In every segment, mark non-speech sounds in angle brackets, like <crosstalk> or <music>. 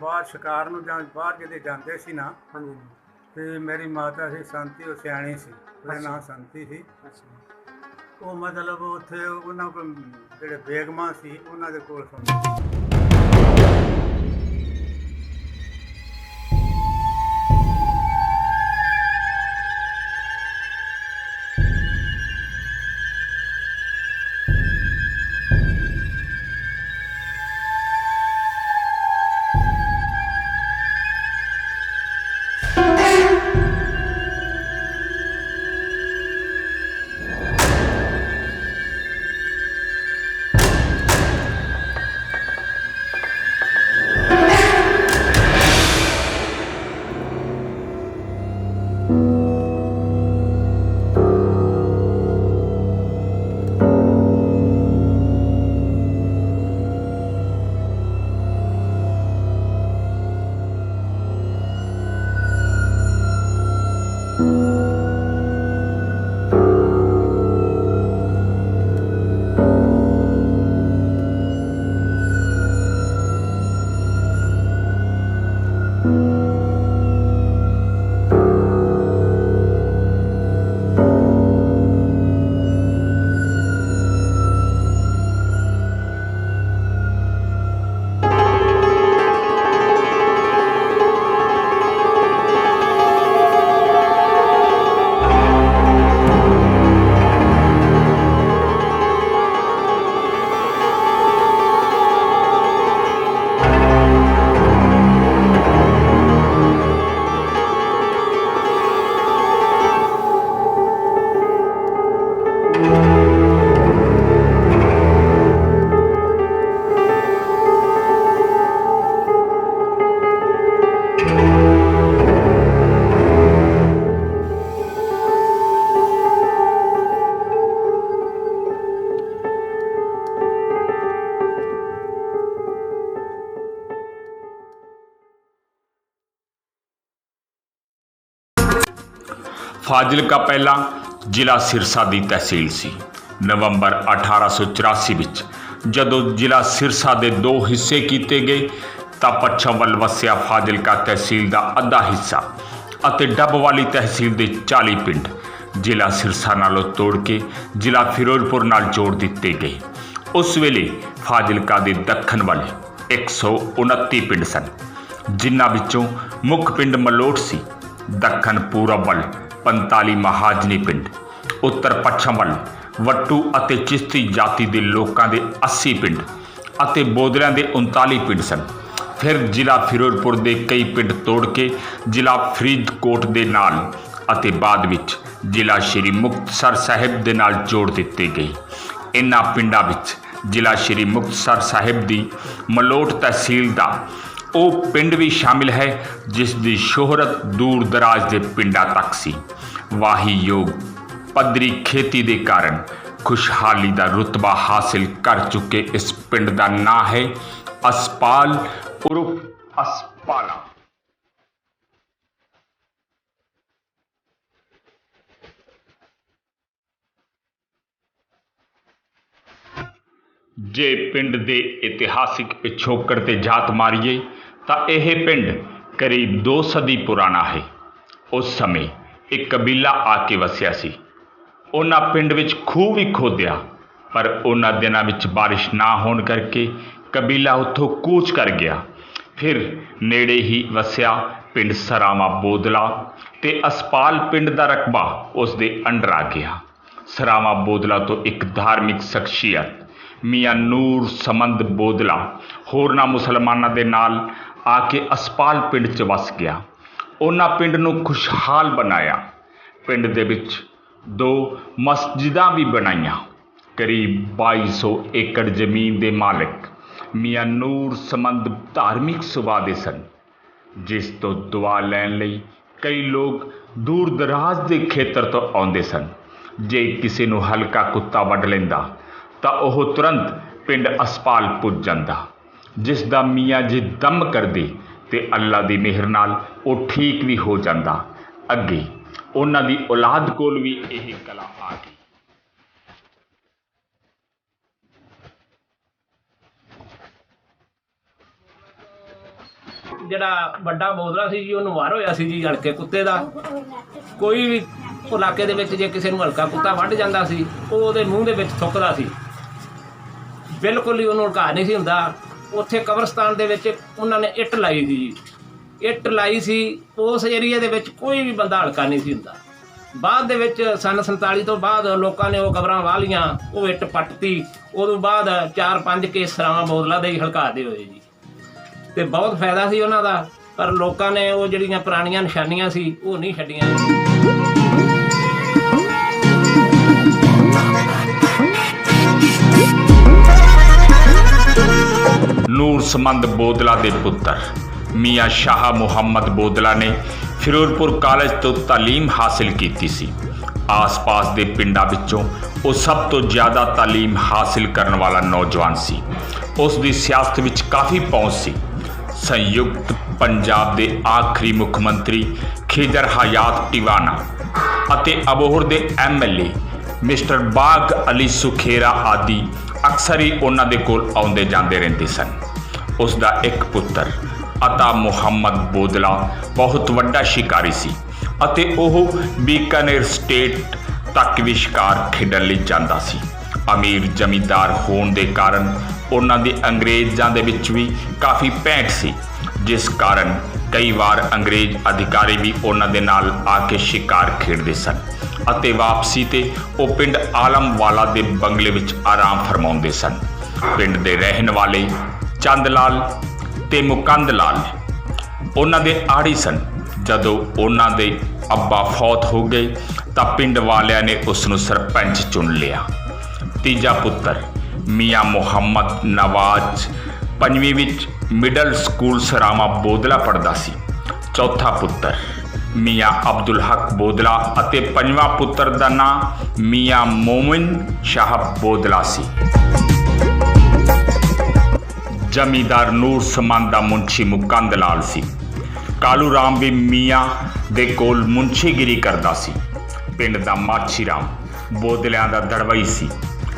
ਬਾਹਰ ਸ਼ਿਕਾਰ ਨੂੰ ਜਾਂ ਬਾਹਰ ਜਦੋਂ ਜਾਂਦੇ ਸੀ ਨਾ ਹਾਂਜੀ। ਤੇ ਮੇਰੀ ਮਾਤਾ ਸੀ ਸੰਤੀ ਉਹ ਸਿਆਣੀ ਸੀ। ਉਹਦਾ ਨਾਂ ਸੰਤੀ ਸੀ। ਉਹ ਮਤਲਬ ਉੱਥੇ ਉਹਨਾਂ ਕੋਲ ਜਿਹੜੇ ਬੇਗਮਾਂ ਸੀ ਉਹਨਾਂ ਦੇ ਕੋਲ ਸੌਂਦੀ ਫਾਜ਼ਿਲਕਾ ਪਹਿਲਾਂ ਜ਼ਿਲ੍ਹਾ ਸਿਰਸਾ ਦੀ ਤਹਿਸੀਲ ਸੀ। ਨਵੰਬਰ 1884 ਵਿੱਚ ਜਦੋਂ ਜ਼ਿਲ੍ਹਾ ਸਿਰਸਾ ਦੇ ਦੋ ਹਿੱਸੇ ਕੀਤੇ ਗਏ, ਤਾਂ ਪੱਛਮ ਵੱਲ ਵਸਿਆ ਫਾਜ਼ਿਲਕਾ ਤਹਿਸੀਲ ਦਾ ਅੱਧਾ ਹਿੱਸਾ ਅਤੇ ਡੱਬ ਵਾਲੀ ਤਹਿਸੀਲ ਦੇ 40 ਪਿੰਡ ਜ਼ਿਲ੍ਹਾ ਸਿਰਸਾ ਨਾਲੋਂ ਤੋੜ ਕੇ ਜ਼ਿਲ੍ਹਾ ਫਿਰੋਜ਼ਪੁਰ ਨਾਲ ਜੋੜ ਦਿੱਤੇ ਗਏ। ਉਸ ਵੇਲੇ ਫਾਜ਼ਿਲਕਾ ਦੇ ਦੱਖਣ ਵੱਲ 129 ਪਿੰਡ ਸਨ, ਜਿਨ੍ਹਾਂ ਵਿੱਚੋਂ ਮੁੱਖ ਪਿੰਡ ਮਲੋਟ ਸੀ। ਦੱਖਣ ਪੂਰਬ ਵੱਲ 45 ਮਹਾਜਨੀ ਪਿੰਡ। ਉੱਤਰ ਪੱਛਮ ਵੱਲ ਵੱਟੂ ਅਤੇ ਚਿਸ਼ਤੀ ਜਾਤੀ ਦੇ ਲੋਕਾਂ ਦੇ 80 ਪਿੰਡ ਅਤੇ ਬੋਦਲਿਆਂ ਦੇ 39 ਪਿੰਡ ਸਨ। ਫਿਰ ਜ਼ਿਲ੍ਹਾ ਫਿਰੋਜ਼ਪੁਰ ਦੇ ਕਈ ਪਿੰਡ ਤੋੜ ਕੇ ਜ਼ਿਲ੍ਹਾ ਫਰੀਦਕੋਟ ਦੇ ਨਾਲ ਅਤੇ ਬਾਅਦ ਵਿੱਚ ਜ਼ਿਲ੍ਹਾ ਸ਼੍ਰੀ ਮੁਕਤਸਰ ਸਾਹਿਬ ਦੇ ਨਾਲ ਜੋੜ ਦਿੱਤੇ ਗਏ। ਇਨ੍ਹਾਂ ਪਿੰਡਾਂ ਵਿੱਚ ਜ਼ਿਲ੍ਹਾ ਸ਼੍ਰੀ ਮੁਕਤਸਰ ਸਾਹਿਬ ਦੀ ਮਲੋਟ ਤਹਿਸੀਲ ਦਾ ਉਹ ਪਿੰਡ ਵੀ ਸ਼ਾਮਿਲ ਹੈ, ਜਿਸ ਦੀ ਸ਼ੋਹਰਤ ਦੂਰ ਦਰਾਜ ਦੇ ਪਿੰਡਾਂ ਤੱਕ ਸੀ। ਵਾਹੀਯੋਗ ਪੱਧਰੀ ਖੇਤੀ ਦੇ ਕਾਰਨ ਖੁਸ਼ਹਾਲੀ ਦਾ ਰੁਤਬਾ ਹਾਸਿਲ ਕਰ ਚੁੱਕੇ ਇਸ ਪਿੰਡ ਦਾ ਨਾਂ ਹੈ ਅਸਪਾਲ ਉਰਫ ਅਸਪਾਲਾ। ਜੇ ਪਿੰਡ ਦੇ ਇਤਿਹਾਸਿਕ ਪਿਛੋਕੜ ਤੇ ਜਾਤ ਮਾਰੀਏ, ਤਾਂ ਇਹ ਪਿੰਡ ਕਰੀਬ 2 ਸਦੀ ਪੁਰਾਣਾ ਹੈ। ਉਸ ਸਮੇਂ ਇੱਕ ਕਬੀਲਾ ਆ ਕੇ ਵਸਿਆ ਸੀ। ਉਹਨਾਂ ਪਿੰਡ ਵਿੱਚ ਖੂਹ ਵੀ ਖੋਦਿਆ, ਪਰ ਉਹਨਾਂ ਦਿਨਾਂ ਵਿੱਚ ਬਾਰਿਸ਼ ਨਾ ਹੋਣ ਕਰਕੇ ਕਬੀਲਾ ਉੱਥੋਂ ਕੂਚ ਕਰ ਗਿਆ। ਫਿਰ ਨੇੜੇ ਹੀ ਵਸਿਆ ਪਿੰਡ ਸਰਾਵਾ ਬੋਦਲਾ ਤੇ ਅਸਪਾਲ ਪਿੰਡ ਦਾ ਰਕਬਾ ਉਸ ਦੇ ਅੰਡਰ ਆ ਗਿਆ। ਸਰਾਵਾ ਬੋਦਲਾ ਤੋਂ ਇੱਕ ਧਾਰਮਿਕ ਸ਼ਖਸੀਅਤ ਮੀਆਂ ਨੂਰ ਸਮੰਦ ਬੋਦਲਾ, ਹੋਰਨਾਂ ਮੁਸਲਮਾਨਾਂ ਦੇ ਨਾਲ ਆ ਕੇ ਅਸਪਾਲ ਪਿੰਡ 'ਚ ਵਸ ਗਿਆ। ਉਹਨਾਂ ਪਿੰਡ ਨੂੰ ਖੁਸ਼ਹਾਲ ਬਣਾਇਆ। ਪਿੰਡ ਦੇ ਵਿੱਚ ਦੋ ਮਸਜਿਦਾਂ ਵੀ ਬਣਾਈਆਂ। ਕਰੀਬ 2200 ਏਕੜ ਜ਼ਮੀਨ ਦੇ ਮਾਲਕ ਮੀਆਂ ਨੂਰ ਸਮੰਦ ਧਾਰਮਿਕ ਸੁਭਾਅ ਦੇ ਸਨ, ਜਿਸ ਤੋਂ ਦੁਆ ਲੈਣ ਲਈ ਕਈ ਲੋਕ ਦੂਰ ਦਰਾਜ਼ ਦੇ ਖੇਤਰ ਤੋਂ ਆਉਂਦੇ ਸਨ। ਜੇ ਕਿਸੇ ਨੂੰ ਹਲਕਾ ਕੁੱਤਾ ਵੱਢ ਲੈਂਦਾ ਤਾਂ ਉਹ ਤੁਰੰਤ ਪਿੰਡ ਅਸਪਾਲ ਪੁੱਜ ਜਾਂਦਾ। ਜਿਸ ਦਾ ਮੀਆਂ ਜੀ ਦਮ ਕਰਦੇ ਤੇ ਅੱਲਾ ਦੀ ਮਿਹਰ ਨਾਲ ਉਹ ਠੀਕ ਵੀ ਹੋ ਜਾਂਦਾ। ਅੱਗੇ ਉਹਨਾਂ ਦੀ ਔਲਾਦ ਕੋਲ ਵੀ ਇਹ ਕਲਾ ਆ ਗਈ। ਜਿਹੜਾ ਵੱਡਾ ਬੋਦਲਾ ਸੀ ਜੀ, ਉਹਨੂੰ ਵਾਰ ਹੋਇਆ ਸੀ ਜੀ ਹਲਕੇ ਕੁੱਤੇ ਦਾ। ਕੋਈ ਵੀ ਇਲਾਕੇ ਦੇ ਵਿੱਚ ਜੇ ਕਿਸੇ ਨੂੰ ਹਲਕਾ ਕੁੱਤਾ ਵੱਢ ਜਾਂਦਾ ਸੀ, ਉਹ ਉਹਦੇ ਮੂੰਹ ਦੇ ਵਿੱਚ ਥੁੱਕਦਾ ਸੀ। ਬਿਲਕੁਲ ਹੀ ਉਹਨੂੰ ਹਲਕਾ ਨਹੀਂ ਸੀ ਹੁੰਦਾ। ਉੱਥੇ ਕਬਰਸਤਾਨ ਦੇ ਵਿੱਚ ਉਹਨਾਂ ਨੇ ਇੱਟ ਲਾਈ ਸੀ ਜੀ। ਇੱਟ ਲਾਈ ਸੀ, ਉਸ ਏਰੀਆ ਦੇ ਵਿੱਚ ਕੋਈ ਵੀ ਬੰਦਾ ਹਲਕਾ ਨਹੀਂ ਸੀ ਹੁੰਦਾ। ਬਾਅਦ ਦੇ ਵਿੱਚ ਸਨ 47 ਤੋਂ ਬਾਅਦ ਲੋਕਾਂ ਨੇ ਉਹ ਕਬਰਾਂ ਵਾਹ ਲੀਆਂ ਉਹ ਇੱਟ ਪੱਟਤੀ। ਉਦੋਂ ਬਾਅਦ 4-5 ਕੇਸ ਸਰਾਵਾਂ ਬੋਦਲਾ ਦੇ ਹੀ ਹਲਕਾ ਦੇ ਹੋਏ ਜੀ। ਤੇ ਬਹੁਤ ਫਾਇਦਾ ਸੀ ਉਹਨਾਂ ਦਾ, ਪਰ ਲੋਕਾਂ ਨੇ ਉਹ ਜਿਹੜੀਆਂ ਪੁਰਾਣੀਆਂ ਨਿਸ਼ਾਨੀਆਂ ਸੀ, ਉਹ ਨਹੀਂ ਛੱਡੀਆਂ। ਨੂਰ ਸਮੰਦ ਬੋਦਲਾ ਦੇ ਪੁੱਤਰ। ਮੀਆਂ ਸ਼ਾਹ ਮੁਹੰਮਦ ਬੋਦਲਾ ਨੇ ਫਿਰੋਜ਼ਪੁਰ ਕਾਲਜ ਤੋਂ ਤਾਲੀਮ ਹਾਸਿਲ ਕੀਤੀ ਸੀ। ਆਸ-ਪਾਸ ਦੇ ਪਿੰਡਾਂ ਵਿੱਚੋਂ ਉਹ ਸਭ ਤੋਂ ਜ਼ਿਆਦਾ ਤਾਲੀਮ ਹਾਸਿਲ ਕਰਨ ਵਾਲਾ ਨੌਜਵਾਨ ਸੀ। ਉਸ ਦੀ ਸਿਆਸਤ ਵਿੱਚ ਕਾਫੀ ਪਹੁੰਚ ਸੀ। ਸੰਯੁਕਤ ਪੰਜਾਬ ਦੇ ਆਖਰੀ ਮੁੱਖ ਮੰਤਰੀ ਖੇਦਰ ਹਯਾਤ ਟਿਵਾਣਾ ਅਤੇ ਅਬੋਹਰ ਦੇ ਐਮਐਲਏ ਮਿਸਟਰ ਬਾਗ ਅਲੀ ਸੁਖੇਰਾ ਆਦਿ ਅਕਸਰ ਹੀ ਉਹਨਾਂ ਦੇ ਕੋਲ ਆਉਂਦੇ ਜਾਂਦੇ ਰਹਿੰਦੇ ਸਨ। ਉਸ ਦਾ ਇੱਕ ਪੁੱਤਰ, ਅਤਾ ਮੁਹੰਮਦ ਬੋਦਲਾ, ਬਹੁਤ ਵੱਡਾ ਸ਼ਿਕਾਰੀ ਸੀ ਅਤੇ ਉਹ ਬੀਕਾਨੇਰ ਸਟੇਟ ਤੱਕ ਵੀ ਸ਼ਿਕਾਰ ਖੇਡਣ ਲਈ ਜਾਂਦਾ ਸੀ। ਅਮੀਰ ਜ਼ਮੀਂਦਾਰ ਹੋਣ ਦੇ ਕਾਰਨ ਉਹਨਾਂ ਦੀ ਅੰਗਰੇਜ਼ਾਂ ਦੇ ਵਿੱਚ ਵੀ ਕਾਫੀ ਭੈਂਟ ਸੀ, ਜਿਸ ਕਾਰਨ ਕਈ ਵਾਰ ਅੰਗਰੇਜ਼ ਅਧਿਕਾਰੀ ਵੀ ਉਹਨਾਂ ਦੇ ਨਾਲ ਆ ਕੇ ਸ਼ਿਕਾਰ ਖੇਡਦੇ ਸਨ ਅਤੇ ਵਾਪਸੀ ਤੇ ਉਹ ਪਿੰਡ ਆਲਮਵਾਲਾ ਦੇ ਬੰਗਲੇ ਵਿੱਚ ਆਰਾਮ ਫਰਮਾਉਂਦੇ ਸਨ। ਪਿੰਡ ਦੇ ਰਹਿਣ ਵਾਲੇ ਚੰਦ ਲਾਲ ਤੇ ਮੁਕੰਦ ਲਾਲ ਉਹਨਾਂ ਦੇ ਆੜੀ ਸਨ। ਜਦੋਂ ਉਹਨਾਂ ਦੇ ਅੱਬਾ ਫੌਤ ਹੋ ਗਏ, ਤਾਂ ਪਿੰਡ ਵਾਲਿਆਂ ਨੇ ਉਸ ਨੂੰ ਸਰਪੰਚ ਚੁਣ ਲਿਆ। ਤੀਜਾ ਪੁੱਤਰ ਮੀਆਂ ਮੁਹੰਮਦ ਨਵਾਜ਼ ਪੰਜਵੀਂ ਵਿੱਚ ਮਿਡਲ ਸਕੂਲ ਸਰਾਮਾ ਬੋਦਲਾ ਪੜਦਾ ਸੀ। ਚੌਥਾ ਪੁੱਤਰ ਮੀਆਂ ਅਬਦੁਲ ਹਕ ਬੋਦਲਾ ਅਤੇ ਪੰਜਵਾਂ ਪੁੱਤਰ ਦਾ ਨਾਂ ਮੀਆਂ ਮੋਮਿਨ ਸ਼ਾਹ ਬੋਦਲਾ ਸੀ। ਜ਼ਮੀਂਦਾਰ ਨੂਰ ਸਮਾਨ ਦਾ ਮੁੰਸ਼ੀ ਮੁਕੰਦ ਲਾਲ ਸੀ। ਕਾਲੂ ਰਾਮ ਵੀ ਮੀਆਂ ਦੇ ਕੋਲ ਮੁੰਸ਼ੀਗਿਰੀ ਕਰਦਾ ਸੀ। ਪਿੰਡ ਦਾ ਮਾਛੀ ਰਾਮ ਬੋਦਲਿਆਂ ਦਾ ਦੜਵਈ ਸੀ।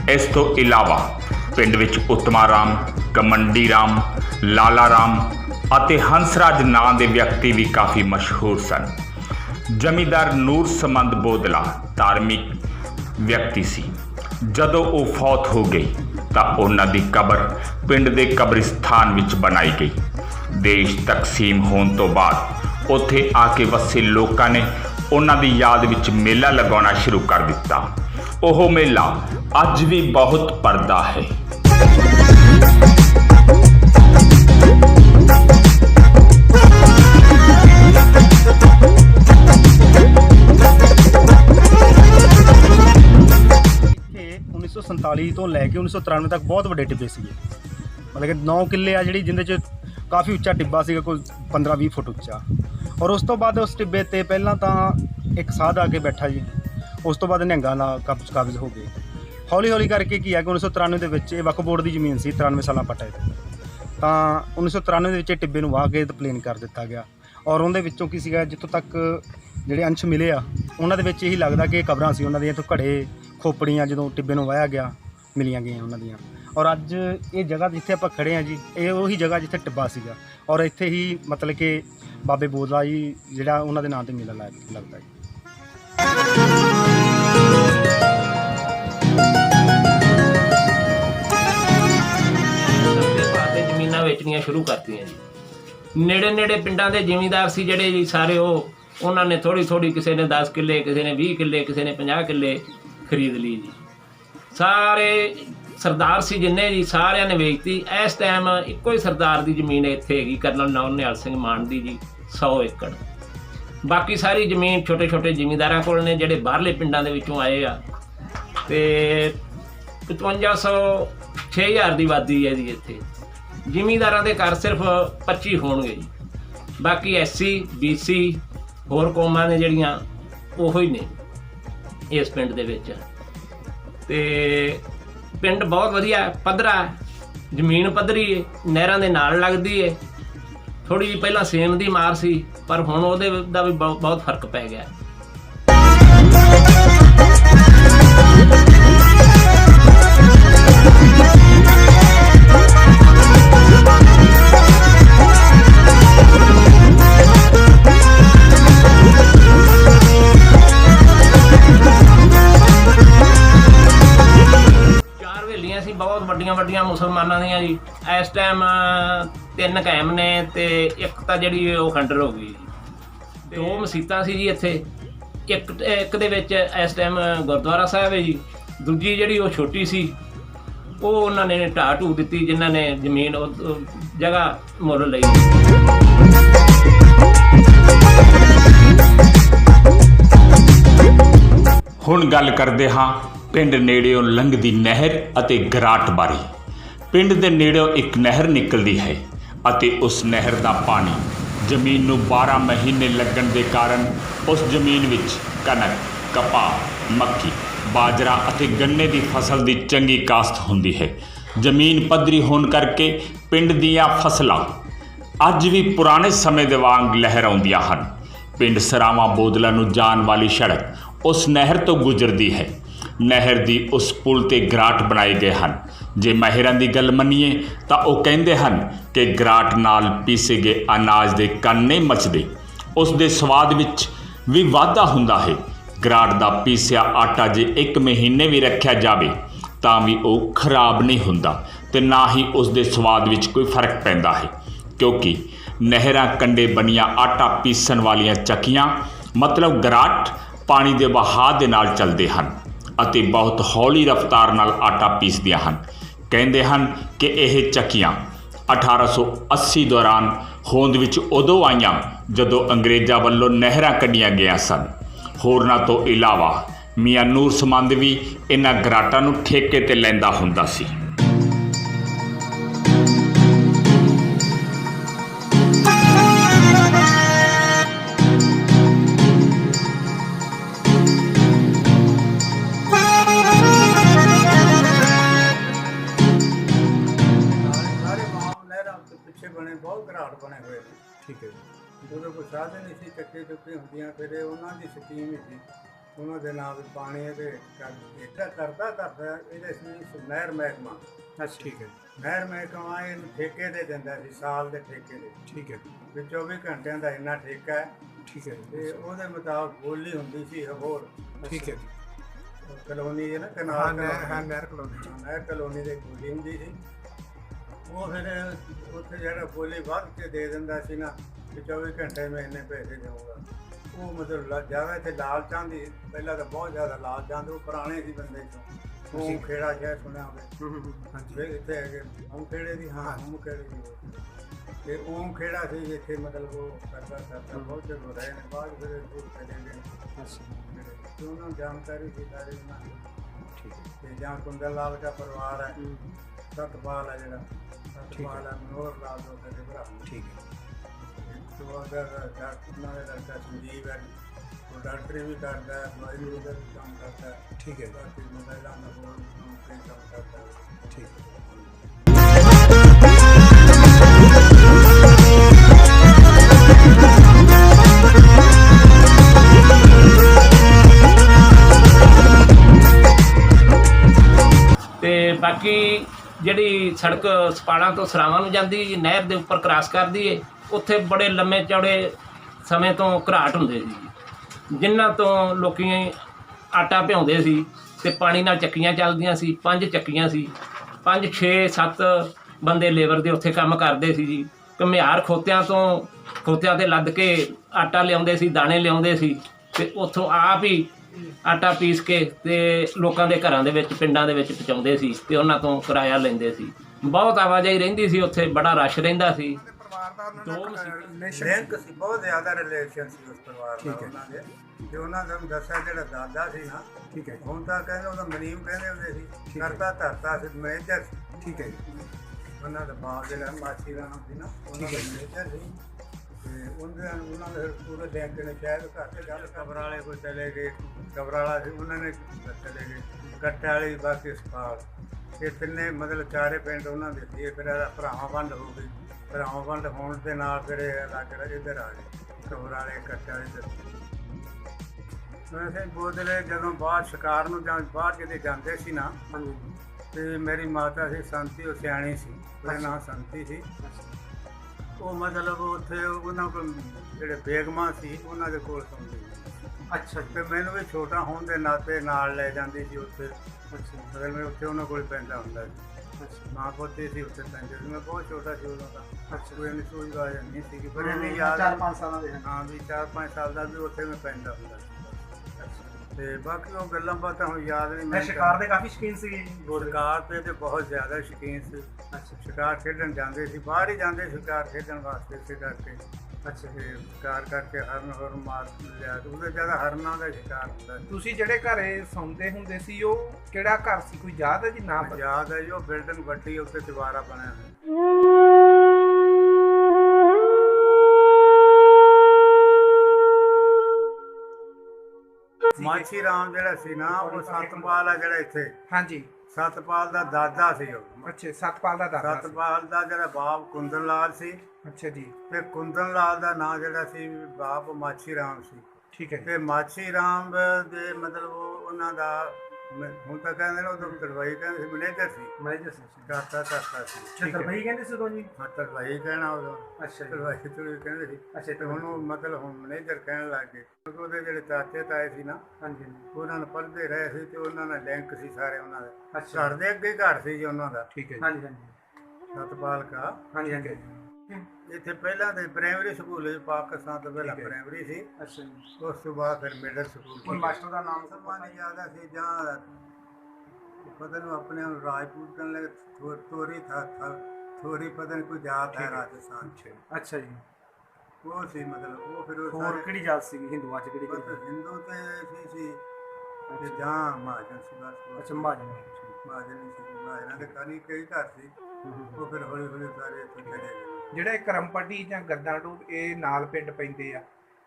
ਇਸ ਤੋਂ ਇਲਾਵਾ ਪਿੰਡ ਵਿੱਚ ਉਤਮਾ ਰਾਮ, ਕਮੰਡੀ ਰਾਮ, ਲਾਲਾ ਰਾਮ ਅਤੇ ਹੰਸਰਾਜ ਨਾਂ ਦੇ ਵਿਅਕਤੀ ਵੀ ਕਾਫੀ ਮਸ਼ਹੂਰ ਸਨ। ਜ਼ਮੀਂਦਾਰ ਨੂਰ ਸਮੰਦ ਬੋਦਲਾ ਧਾਰਮਿਕ ਵਿਅਕਤੀ ਸੀ। ਜਦੋਂ ਉਹ ਫੌਤ ਹੋ ਗਈ ਤਾਂ ਉਹਨਾਂ ਦੀ ਕਬਰ ਪਿੰਡ ਦੇ ਕਬਰਿਸਤਾਨ ਵਿੱਚ ਬਣਾਈ ਗਈ। ਦੇਸ਼ ਤਕਸੀਮ ਹੋਣ ਤੋਂ ਬਾਅਦ ਉੱਥੇ ਆ ਕੇ ਵਸੇ ਲੋਕਾਂ ਨੇ ਉਹਨਾਂ ਦੀ ਯਾਦ ਵਿੱਚ ਮੇਲਾ ਲਗਾਉਣਾ ਸ਼ੁਰੂ ਕਰ ਦਿੱਤਾ। ਉਹ ਮੇਲਾ ਅੱਜ ਵੀ ਬਹੁਤ ਪਰਦਾ ਹੈ। ਇੱਥੇ 1947 ਤੋਂ ਲੈ ਕੇ 1993 ਤੱਕ ਬਹੁਤ ਵੱਡੇ ਟਿੱਬੇ ਸੀਗੇ। ਮਤਲਬ ਕਿ 9 ਕਿੱਲੇ ਆ ਜਿਹੜੀ ਜਿੰਦੇ ਚ ਕਾਫੀ ਉੱਚਾ ਟਿੱਬਾ ਸੀਗਾ, ਕੋਈ 15-20 ਫੁੱਟ ਉੱਚਾ। ਔਰ ਉਸ ਤੋਂ ਬਾਅਦ ਉਸ ਟਿੱਬੇ ਤੇ ਪਹਿਲਾਂ ਤਾਂ ਇੱਕ ਸਾਧ ਆ ਕੇ ਬੈਠਾ ਜੀ। ਉਸ ਤੋਂ ਬਾਅਦ ਨਿਹੰਗਾਂ ਨਾਲ ਕਬਜ਼ ਕਬਜ਼ ਹੋ ਗਏ। ਹੌਲੀ ਹੌਲੀ ਕਰਕੇ ਕੀ ਆ ਕਿ 1993 ਦੇ ਵਿੱਚ ਇਹ ਵਕਫ ਬੋਰਡ ਦੀ ਜ਼ਮੀਨ ਸੀ 93 ਸਾਲਾਂ ਪਟੇ ਤੇ। ਤਾਂ 1993 ਦੇ ਵਿੱਚ ਇਹ ਟਿੱਬੇ ਨੂੰ ਵਾਹ ਕੇ ਤੇ ਪਲੇਨ ਕਰ ਦਿੱਤਾ ਗਿਆ। ਔਰ ਉਹਦੇ ਵਿੱਚੋਂ ਕੀ ਸੀਗਾ, ਜਿੱਥੋਂ ਤੱਕ ਜਿਹੜੇ ਅੰਸ਼ ਮਿਲੇ ਆ, ਉਹਨਾਂ ਦੇ ਵਿੱਚ ਇਹੀ ਲੱਗਦਾ ਕਿ ਕਬਰਾਂ ਸੀ, ਉਹਨਾਂ ਦੀਆਂ ਤੋਂ ਘੜੇ ਖੋਪੜੀਆਂ ਜਦੋਂ ਟਿੱਬੇ ਨੂੰ ਵਾਹਿਆ ਗਿਆ, ਮਿਲੀਆਂ ਗਈਆਂ ਉਹਨਾਂ ਦੀਆਂ। ਔਰ ਅੱਜ ਇਹ ਜਗ੍ਹਾ ਜਿੱਥੇ ਆਪਾਂ ਖੜੇ ਆ ਜੀ, ਇਹ ਉਹੀ ਜਗ੍ਹਾ ਜਿੱਥੇ ਟਿੱਬਾ ਸੀਗਾ। ਔਰ ਇੱਥੇ ਹੀ ਮਤਲਬ ਕਿ ਬਾਬੇ ਬੋਦਲਾ ਜੀ ਜਿਹੜਾ ਉਹਨਾਂ ਦੇ ਨਾਂ ਤੇ ਮੇਲਾ ਲੱਗ- ਲੱਗਦਾ ਜੀ ਸਸਤੇ ਜ਼ਮੀਨਾਂ ਵੇਚਣੀਆਂ ਸ਼ੁਰੂ ਕਰਤੀਆਂ ਜੀ। ਨੇੜੇ ਨੇੜੇ ਪਿੰਡਾਂ ਦੇ ਜ਼ਿਮੀਂਦਾਰ ਸੀ ਜਿਹੜੇ ਜੀ ਸਾਰੇ ਉਹ, ਉਹਨਾਂ ਨੇ ਥੋੜੀ ਥੋੜੀ ਕਿਸੇ ਨੇ 10 ਕਿੱਲੇ, ਕਿਸੇ ਨੇ 20 ਕਿੱਲੇ, ਕਿਸੇ ਨੇ 50 ਕਿੱਲੇ ਖਰੀਦ ਲਈ ਜੀ। ਸਾਰੇ ਸਰਦਾਰ ਸੀ ਜਿੰਨੇ ਜੀ, ਸਾਰਿਆਂ ਨੇ ਵੇਚਤੀ। ਇਸ ਟਾਈਮ ਇੱਕੋ ਹੀ ਸਰਦਾਰ ਦੀ ਜ਼ਮੀਨ ਇੱਥੇ ਹੈਗੀ, ਕਰਨਲ ਨੌਨ ਸਿੰਘ ਮਾਨ ਦੀ ਜੀ 100 ਏਕੜ। ਬਾਕੀ ਸਾਰੀ ਜ਼ਮੀਨ ਛੋਟੇ ਛੋਟੇ ਜ਼ਿਮੀਂਦਾਰਾਂ ਕੋਲ ਨੇ, ਜਿਹੜੇ ਬਾਹਰਲੇ ਪਿੰਡਾਂ ਦੇ ਵਿੱਚੋਂ ਆਏ ਆ। ਤੇ 5500 6000 ਦੀ ਵਾਦੀ ਹੈ ਜੀ ਇੱਥੇ। ਜ਼ਿਮੀਂਦਾਰਾਂ ਦੇ ਘਰ ਸਿਰਫ 25 ਹੋਣਗੇ ਜੀ। ਬਾਕੀ ਐਸਸੀ ਬੀਸੀ ਹੋਰ ਕੌਮਾਂ ਨੇ ਜਿਹੜੀਆਂ, ਉਹੋ ਹੀ ਨੇ। ਇਸ ਪਿੰਡ ਦੇ ਵਿੱਚ। ਤੇ ਪਿੰਡ ਬਹੁਤ ਵਧੀਆ ਪੱਧਰਾ ਜ਼ਮੀਨ ਪੱਧਰੀ ਹੈ, ਨਹਿਰਾਂ ਦੇ ਨਾਲ ਲੱਗਦੀ ਹੈ। ਥੋੜੀ ਜਿਹੀ ਪਹਿਲਾਂ ਸੇਮ ਦੀ ਮਾਰ ਸੀ, ਪਰ ਹੁਣ ਉਹਦੇ ਦਾ ਵੀ ਬਹੁ- ਬਹੁਤ ਫ਼ਰਕ ਪੈ ਗਿਆ। ਮੁਸਲਮਾਨਾਂ ਦੀਆਂ ਜੀ। ਇਸ ਟਾਈਮ ਤਿੰਨ ਕਾਇਮ ਨੇ ਤੇ ਇੱਕ ਤਾਂ ਜਿਹੜੀ ਉਹ ਖੰਡਰ ਹੋ ਗਈ ਜੀ। ਦੋ ਮਸੀਤਾਂ ਸੀ ਜੀ ਇੱਥੇ। ਇੱਕ ਇੱਕ ਦੇ ਵਿੱਚ ਇਸ ਟਾਈਮ ਗੁਰਦੁਆਰਾ ਸਾਹਿਬ ਹੈ ਜੀ। ਦੂਜੀ ਜਿਹੜੀ ਉਹ ਛੋਟੀ ਸੀ ਉਹ ਉਹਨਾਂ ਨੇ ਢਾਹ ਢੂ ਦਿੱਤੀ ਜਿਨ੍ਹਾਂ ਨੇ ਜ਼ਮੀਨ ਉਹ- ਉਹ ਜਗ੍ਹਾ ਮੁੱਲ ਲਈ। ਹੁਣ ਗੱਲ ਕਰਦੇ ਹਾਂ ਪਿੰਡ ਨੇੜਿਓਂ ਲੰਘਦੀ ਨਹਿਰ ਅਤੇ ਗਰਾਟ ਬਾਰੇ। ਪਿੰਡ ਦੇ ਨੇੜਿਓਂ ਇੱਕ ਨਹਿਰ ਨਿਕਲਦੀ ਹੈ ਅਤੇ ਉਸ ਨਹਿਰ ਦਾ ਪਾਣੀ ਜ਼ਮੀਨ ਨੂੰ 12 ਮਹੀਨੇ ਲੱਗਣ ਦੇ ਕਾਰਨ ਉਸ ਜ਼ਮੀਨ ਵਿੱਚ ਕਣਕ, ਕਪਾਹ, ਮੱਕੀ, ਬਾਜਰਾ ਅਤੇ ਗੰਨੇ ਦੀ ਫਸਲ ਦੀ ਚੰਗੀ ਕਾਸ਼ਤ ਹੁੰਦੀ ਹੈ। ਜ਼ਮੀਨ ਪੱਧਰੀ ਹੋਣ ਕਰਕੇ ਪਿੰਡ ਦੀਆਂ ਫਸਲਾਂ ਅੱਜ ਵੀ ਪੁਰਾਣੇ ਸਮੇਂ ਦੇ ਵਾਂਗ ਲਹਿਰਾਉਂਦੀਆਂ ਹਨ। ਪਿੰਡ ਸਰਾਵਾਂ ਬੋਦਲਾ ਨੂੰ ਜਾਣ ਵਾਲੀ ਸੜਕ ਉਸ ਨਹਿਰ ਤੋਂ ਗੁਜ਼ਰਦੀ ਹੈ। ਨਹਿਰ ਦੀ ਉਸ ਪੁਲ ਤੇ ਗਰਾਟ ਬਣਾਏ ਗਏ ਹਨ। ਜੇ ਮਾਹਿਰਾਂ ਦੀ ਗੱਲ ਮੰਨੀਏ, ਤਾਂ ਉਹ ਕਹਿੰਦੇ ਹਨ ਕਿ ਗਰਾਟ ਨਾਲ ਪੀਸੇ ਗਏ ਅਨਾਜ ਦੇ ਕੰਨ ਨਹੀਂ ਮਚਦੇ। ਉਸ ਦੇ ਸਵਾਦ ਵਿੱਚ ਵੀ ਵਾਧਾ ਹੁੰਦਾ ਹੈ। ਗਰਾਟ ਦਾ ਪੀਸਿਆ ਆਟਾ ਜੇ ਇੱਕ ਮਹੀਨੇ ਵੀ ਰੱਖਿਆ ਜਾਵੇ, ਤਾਂ ਵੀ ਉਹ ਖਰਾਬ ਨਹੀਂ ਹੁੰਦਾ ਤੇ ਨਾ ਹੀ ਉਸ ਦੇ ਸਵਾਦ ਵਿੱਚ ਕੋਈ ਫ਼ਰਕ ਪੈਂਦਾ ਹੈ। ਕਿਉਂਕਿ ਨਹਿਰਾਂ ਕੰਡੇ ਬਣੀਆਂ ਆਟਾ ਪੀਸਣ ਵਾਲੀਆਂ ਚੱਕੀਆਂ ਮਤਲਬ ਗਰਾਟ ਪਾਣੀ ਦੇ ਵਹਾਅ ਦੇ ਨਾਲ ਚੱਲਦੇ ਹਨ। ਅਤੇ ਬਹੁਤ ਹੌਲੀ ਰਫ਼ਤਾਰ ਨਾਲ ਆਟਾ ਪੀਸਦੀਆਂ ਹਨ। ਕਹਿੰਦੇ ਹਨ ਕਿ ਇਹ ਚੱਕੀਆਂ 1880 ਦੌਰਾਨ ਹੋਂਦ ਵਿੱਚ ਉਦੋਂ ਆਈਆਂ ਜਦੋਂ ਅੰਗਰੇਜ਼ਾਂ ਵੱਲੋਂ ਨਹਿਰਾਂ ਕੱਢੀਆਂ ਗਈਆਂ ਸਨ। ਹੋਰਨਾਂ ਤੋਂ ਇਲਾਵਾ ਮੀਆਂ ਨੂਰ ਸਮੰਦ ਵੀ ਇਹਨਾਂ ਗਰਾਟਾਂ ਨੂੰ ਠੇਕੇ ਤੇ ਲੈਂਦਾ ਹੁੰਦਾ ਸੀ। ਸਾਧਨ ਨਹੀਂ ਸੀ ਚੱਕੇ ਚੁੱਕੇ ਹੁੰਦੀਆਂ ਫਿਰ ਉਹਨਾਂ ਦੀ ਸਕੀਮ ਸੀ। ਉਹਨਾਂ ਦੇ ਨਾਲ ਪਾਣੀ ਇਹਦੇ ਕਰ ਇੱਦਾਂ ਕਰਦਾ ਕਰਦਾ ਇਹਦੇ ਸੀ ਨਹਿਰ ਮਹਿਕਮਾ। ਅੱਛਾ। ਠੀਕ ਹੈ ਨਹਿਰ ਮਹਿਕਮਾ ਇਹਨੂੰ ਠੇਕੇ ਦੇ ਦਿੰਦਾ ਸੀ ਸਾਲ ਦੇ ਠੇਕੇ ਦੇ ਠੀਕ ਹੈ। ਵੀ 24 ਘੰਟਿਆਂ ਦਾ ਇੰਨਾ ਠੇਕਾ ਹੈ। ਠੀਕ ਹੈ। ਤੇ ਉਹਦੇ ਮੁਤਾਬਕ ਬੋਲੀ ਹੁੰਦੀ ਸੀ ਹੋਰ। ਠੀਕ ਹੈ ਕਲੋਨੀ ਹੈ ਨਾ ਕਨਾਲ ਹਾਂ ਕਲੋਨੀ। ਨਹਿਰ ਕਲੋਨੀ। ਨਹਿਰ ਕਲੋਨੀ ਦੇ ਬੋਲੀ ਹੁੰਦੀ ਸੀ। ਉਹ ਫਿਰ ਉੱਥੇ ਜਿਹੜਾ ਬੋਲੀ ਵੱਧ ਕੇ ਦੇ ਦਿੰਦਾ ਸੀ ਨਾ ਕਿ 24 ਘੰਟੇ ਮੈਂ ਇੰਨੇ ਪੈਸੇ ਦੇਵਾਂਗਾ ਉਹ ਮਤਲਬ ਲਾ- ਜ਼ਿਆਦਾ ਇੱਥੇ ਲਾਲ ਚਾਂਦੀ ਪਹਿਲਾਂ ਤਾਂ ਬਹੁਤ ਜ਼ਿਆਦਾ ਲਾਲ ਚਾਂਦ ਉਹ ਪੁਰਾਣੇ ਸੀ ਬੰਦੇ ਚੋਂ। ਉਹ ਖੇੜਾ ਸ਼ਹਿਰ ਸੁਣਿਆ ਹੋਵੇ। ਹਾਂਜੀ। ਫਿਰ ਇੱਥੇ ਹੈਗੇ ਉਹ ਖੇੜੇ ਦੀ ਹਾਂ ਉਹ ਖੇੜੇ ਦੀ ਉਹ। ਤੇ ਉਹ ਖੇੜਾ ਸੀ ਜਿੱਥੇ ਮਤਲਬ ਉਹ ਕਰਦਾ ਕਰਦਾ ਬਹੁਤ ਚਿਰ ਹੋ ਰਹੇ ਨੇ। ਬਾਅਦ ਫਿਰ ਦੂਰ ਚਲੇ ਗਏ ਅੱਛਾ। ਤੇ ਉਹਨਾਂ ਨੂੰ ਜਾਣਕਾਰੀ ਸੀ ਸਾਰੇ ਉਹਨਾਂ ਦੀ ਠੀਕ ਹੈ। ਤੇ ਜਾਂ ਕੁੰਦਲ ਲਾਲ ਦਾ ਪਰਿਵਾਰ ਹੈ। ਸਤਪਾਲ ਹੈ ਜਿਹੜਾ। ਸਤਪਾਲ ਹੈ ਮਨੋਹਰ ਲਾਲ ਦਾ ਉਹਦੇ ਭਰਾ। ਠੀਕ ਹੈ। ਤੋਂ ਅਗਰ ਡਾਕਟਰ ਉਹਨਾਂ ਦਾ ਲੜਕਾ ਸੰਜੀਵ ਹੈ ਉਹ ਡਾਕਟਰੀ ਵੀ ਕਰਦਾ ਹੈ ਦਵਾਈ ਵੀ ਉਹਦਾ ਵੀ ਕੰਮ ਕਰਦਾ ਹੈ। ਠੀਕ ਹੈ ਜੀ, ਬਾਕੀ ਮੋਬਾਈਲਾਂ ਦਾ ਹੋਰ ਕਈ ਕੰਮ ਕਰਦਾ ਹੈ। ਠੀਕ ਹੈ। ਤੇ ਬਾਕੀ ਜਿਹੜੀ ਸੜਕ ਸਪਾਣਾ ਤੋਂ ਸਰਾਵਾਂ ਨੂੰ ਜਾਂਦੀ ਨਹਿਰ ਦੇ ਉੱਪਰ ਕ੍ਰਾਸ ਕਰਦੀ ਏ ਉੱਥੇ ਬੜੇ ਲੰਮੇ ਚੌੜੇ ਸਮੇਂ ਤੋਂ ਘਰਾਟ ਹੁੰਦੇ ਸੀ। ਜਿਨ੍ਹਾਂ ਤੋਂ ਲੋਕੀ ਆਟਾ ਭਿਉਂਦੇ ਸੀ ਤੇ ਪਾਣੀ ਨਾਲ ਚੱਕੀਆਂ ਚੱਲਦੀਆਂ ਸੀ, ਪੰਜ ਚੱਕੀਆਂ ਸੀ, ਪੰਜ 6 7 ਬੰਦੇ ਲੇਬਰ ਦੇ ਉੱਥੇ ਕੰਮ ਕਰਦੇ ਸੀ ਜੀ। ਘੁਮਿਆਰ ਖੋਤਿਆਂ ਤੋਂ, ਖੋਤਿਆਂ ਤੇ ਲੱਦ ਕੇ ਆਟਾ ਲਿਆਉਂਦੇ ਸੀ, ਦਾਣੇ ਲਿਆਉਂਦੇ ਸੀ ਤੇ ਉੱਥੋਂ ਆਪ ਹੀ ਆਟਾ ਪੀਸ ਕੇ ਤੇ ਲੋਕਾਂ ਦੇ ਘਰਾਂ ਦੇ ਵਿੱਚ, ਪਿੰਡਾਂ ਦੇ ਵਿੱਚ ਪਹੁੰਚਾਉਂਦੇ ਸੀ ਤੇ ਉਹਨਾਂ ਤੋਂ ਕਿਰਾਇਆ ਲੈਂਦੇ ਸੀ। ਬਹੁਤ ਆਵਾਜਾਈ ਰਹਿੰਦੀ ਸੀ, ਉੱਥੇ ਬੜਾ ਰਸ਼ ਰਹਿੰਦਾ ਸੀ। ਦੋ ਮਸੀਤਾਂ ਲਿੰਕ ਸੀ। ਬਹੁਤ ਜ਼ਿਆਦਾ ਰਿਲੇਸ਼ਨ ਸੀ ਉਸ ਪਰਿਵਾਰ ਦਾ ਉਹਨਾਂ ਦੇ। ਤੇ ਉਹਨਾਂ ਦਾ ਦੱਸਿਆ ਜਿਹੜਾ ਦਾਦਾ ਸੀ ਨਾ ਠੀਕ ਹੈ ਹੁਣ ਤਾਂ ਕਹਿੰਦੇ ਉਹਦਾ ਮਨੀਮ ਕਹਿੰਦੇ ਹੁੰਦੇ ਸੀ। ਕਰਤਾ ਧਰਤਾ ਸੀ ਮੈਨੇਜਰ ਠੀਕ ਹੈ ਉਹਨਾਂ ਦਾ ਬਾਪ ਜਿਹੜਾ ਮਾਸੀ ਦਾ ਨਾਮ ਸੀ ਨਾ ਉਹਨਾਂ ਦਾ ਮੈਨੇਜਰ ਸੀ। ਤੇ ਉਹਦੇ ਉਹਨਾਂ ਦੇ ਪੂਰੇ ਬੈਂਕ ਨੇ ਸ਼ਾਇਦ ਘਰ ਤੇ ਗੱਲ ਕਬਰ ਵਾਲੇ ਕੋਈ ਚਲੇ ਗਏ। ਕਬਰ ਵਾਲਾ ਸੀ ਉਹਨਾਂ ਨੇ ਚਲੇ ਗਏ। ਕੱਟੇ ਵਾਲੀ ਬਾਕੀ ਸਪਾਲ। ਇਹ ਤਿੰਨੇ ਮਤਲਬ ਚਾਰੇ ਪਿੰਡ ਉਹਨਾਂ ਦੇ ਸੀ। ਇਹ ਫਿਰ ਇਹਦਾ ਭਰਾਵਾਂ ਵੰਡ ਹੋ ਗਈ ਭਰਾਵਾਂ ਵੰਡ ਹੋਣ ਦੇ ਨਾਲ ਫਿਰ ਅਲੱਗ ਅਲੱਗ ਇੱਧਰ ਆ ਗਏ ਕਬਰ ਵਾਲੇ ਕੱਟੇ ਵਾਲੇ ਤੇ ਵੈਸੇ ਬੋਦਲੇ ਜਦੋਂ ਬਾਹਰ ਸ਼ਿਕਾਰ ਨੂੰ ਜਾਂ ਬਾਹਰ ਕਿਤੇ ਜਾਂਦੇ ਸੀ ਨਾ ਤੇ ਮੇਰੀ ਮਾਤਾ ਸੀ ਸੰਤੀ ਉਹ ਸਿਆਣੀ ਸੀ ਉਹਦਾ ਨਾਂ ਸੰਤੀ ਸੀ। ਉਹ ਮਤਲਬ ਉੱਥੇ ਉਹਨਾਂ ਕੋਲ ਜਿਹੜੇ ਬੇਗਮਾਂ ਸੀ ਉਹਨਾਂ ਦੇ ਕੋਲ ਸੌਂਦੀ ਸੀ। ਅੱਛਾ ਤੇ ਮੈਨੂੰ ਵੀ ਛੋਟਾ ਹੋਣ ਦੇ ਨਾਤੇ ਨਾਲ ਲੈ ਜਾਂਦੀ ਸੀ ਉੱਥੇ। ਅੱਛਾ ਮਤਲਬ ਮੈਂ ਉੱਥੇ ਉਹਨਾਂ ਕੋਲ ਪੈਂਦਾ ਹੁੰਦਾ ਸੀ। ਮਾਂ ਪੋਤੇ ਸੀ ਉੱਥੇ ਪੈਂਦੇ ਸੀ ਮੈਂ ਬਹੁਤ ਛੋਟਾ ਸੀ ਉਦੋਂ ਦਾ ਅੱਛਾ ਕੋਈ ਨਹੀਂ ਸੂਝ ਬਾਜ ਨਹੀਂ ਸੀ ਪਰ ਹਮ, ਇੰਨੀ ਯਾਦ ਚਾਰ ਪੰਜ ਸਾਲਾਂ ਦੇ ਹਾਂ। ਵੀ 4-5 ਸਾਲ ਦਾ ਵੀ ਉੱਥੇ ਮੈਂ ਪੈਂਦਾ ਹੁੰਦਾ ਸੀ। ਤੇ ਬਾਕੀ ਉਹ ਗੱਲਾਂ ਬਾਤਾਂ ਹੁਣ ਯਾਦ ਨਹੀਂ ਮੈਂ ਸ਼ਿਕਾਰ ਦੇ ਕਾਫੀ ਸ਼ੌਕੀਨ ਜੀ। ਸ਼ਿਕਾਰ ਤੇ ਤੇ ਬਹੁਤ ਜ਼ਿਆਦਾ ਸ਼ੌਕੀਨ ਸੀ। ਅੱਛਾ। ਸ਼ਿਕਾਰ ਖੇਡਣ ਜਾਂਦੇ ਸੀ ਬਾਹਰ ਹੀ ਜਾਂਦੇ ਸੀ ਸ਼ਿਕਾਰ ਖੇਡਣ ਵਾਸਤੇ ਇਸੇ ਕਰਕੇ ਅੱਛਾ ਤੇ ਸ਼ਿਕਾਰ ਕਰਕੇ ਹਰਨ ਹੋਰ ਮਾਰ ਲਿਆ ਤੇ ਉਹਦੇ ਜ਼ਿਆਦਾ ਹਰਨਾਂ ਦਾ ਸ਼ਿਕਾਰ ਹੁੰਦਾ ਸੀ। ਤੁਸੀਂ ਜਿਹੜੇ ਘਰੇ ਸੌਂਦੇ ਹੁੰਦੇ ਸੀ ਉਹ ਕਿਹੜਾ ਘਰ ਸੀ? ਕੋਈ ਯਾਦ ਹੈ ਜੀ ਨਾਮ ਮੈਨੂੰ ਯਾਦ ਹੈ ਜੋ ਬਿਲਡਿੰਗ ਵੱਡੀ ਉੱਤੇ ਦੀਵਾਰਾ ਬਣਿਆ ਹੋਇਆ ਮਾਛੀ ਰਾਮ ਜਿਹੜਾ ਸੀ ਨਾ ਉਹ ਸਤਪਾਲ ਆ ਜਿਹੜਾ ਇੱਥੇ। ਹਾਂਜੀ। ਸਤਪਾਲ ਦਾ ਦਾਦਾ ਸੀ ਉਹ। ਅੱਛਾ ਸਤਪਾਲ ਦਾ ਦਾਦਾ ਸੀ। ਸਤਪਾਲ ਦਾ ਜਿਹੜਾ ਬਾਪ ਕੁੰਦਨ ਲਾਲ ਸੀ ਅੱਛਾ ਜੀ। ਤੇ ਕੁੰਦਨ ਲਾਲ ਦਾ ਨਾਂ ਜਿਹੜਾ ਸੀ ਬਾਪ ਮਾਛੀ ਰਾਮ ਸੀ। ਠੀਕ ਹੈ ਤੇ ਮਾਛੀ ਰਾਮ ਦੇ ਮਤਲਬ ਉਹ- ਉਹਨਾਂ ਦਾ ਹੁਣ ਤਾਂ ਕਹਿੰਦੇ ਨੇ ਉਹ ਤਰਵਾਈ ਕਹਿੰਦੇ ਸੀ ਮੈਨੇਜਰ ਸੀ। ਮੈਨੇਜਰ ਸੀ ਕਰਤਾ ਕਰਤਾ ਸੀ। ਭਾਈ ਕਹਿੰਦੇ ਸੀ ਉਦੋਂ ਜੀ? ਹਾਂ ਤਰਵਾਈ ਕਹਿਣਾ ਉਦੋਂ। ਅੱਛਾ ਤਰਵਾਈ ਤੁਰੀ ਕਹਿੰਦੇ ਸੀ। ਅੱਛਾ ਤੇ ਹੁਣ ਉਹ ਮਤਲਬ ਹੁਣ ਮੈਨੇਜਰ ਕਹਿਣ ਲੱਗ ਗਏ। ਕਿਉਂਕਿ ਉਹਦੇ ਜਿਹੜੇ ਚਾਚੇ ਤਾਏ ਸੀ ਨਾ ਹਾਂਜੀ ਉਹਨਾਂ ਨੂੰ ਪੜ੍ਹਦੇ ਰਹੇ ਸੀ ਤੇ ਉਹਨਾਂ ਨਾਲ ਲਿੰਕ ਸੀ ਸਾਰੇ ਉਹਨਾਂ ਦੇ। ਅੱਛਾ। ਘਰ ਦੇ ਅੱਗੇ ਘਰ ਸੀ ਜੀ ਉਹਨਾਂ ਦਾ। ਠੀਕ ਹੈ ਜੀ। ਹਾਂਜੀ ਹਾਂਜੀ। ਸਤਪਾਲ ਕਾ। ਹਾਂਜੀ ਹਾਂਜੀ। ਇੱਥੇ ਪਹਿਲਾਂ ਤੇ ਪ੍ਰਾਇਮਰੀ ਸਕੂਲ ਸੀ ਪਾਕਿਸਤਾਨ ਤੋਂ ਪਹਿਲਾਂ। ਪ੍ਰਾਇਮਰੀ ਸੀ। ਅੱਛਾ ਉਸ ਤੋਂ ਬਾਅਦ ਫਿਰ ਮਿਡਲ ਸਕੂਲ ਹੁਣ ਮਾਸਟਰ ਦਾ ਨਾਮ ਸਮਾਨ ਜ਼ਿਆਦਾ ਸੀ ਜਾਂ ਪਤਾ ਨੂੰ ਆਪਣੇ ਆਪ ਰਾਜਪੂਤ ਥੋ- ਥੋਰੀ ਥਾ ਥਾ ਥੋਰੀ ਪਤਾ ਨਹੀਂ ਕੋਈ ਜਾਤ ਹੈ ਰਾਜਸਥਾਨ ਚ। ਅੱਛਾ ਜੀ। ਉਹ ਸੀ ਮਤਲਬ ਉਹ ਫਿਰ ਉਹ ਹੋਰ ਕਿਹੜੀ ਜਾਤ ਸੀ ਹਿੰਦੂਆਂ ਚ ਕਿਹੜੀ ਹਿੰਦੂ ਤੇ ਸੀ ਸੀ। ਤੇ ਜਾਂ। ਮਹਾਜਨ ਸੀ ਬਸ। ਅੱਛਾ ਮਹਾਜਨ। ਮਹਾਜਨ ਸੀ। ਮਹਾਜਨਾਂ ਦੇ ਕਾਨੀ ਕਈ ਘਰ ਸੀ। ਉਹ ਫਿਰ ਹੌਲੀ ਹੌਲੀ ਸਾਰੇ ਇੱਥੇ ਚਲੇ ਗਏ। ਜਿਹੜਾ ਇਹ ਕਰਮਪੱਟੀ ਜਾਂ ਗੱਦਾਂਡੂ ਇਹ ਨਾਲ ਪਿੰਡ ਪੈਂਦੇ ਆ।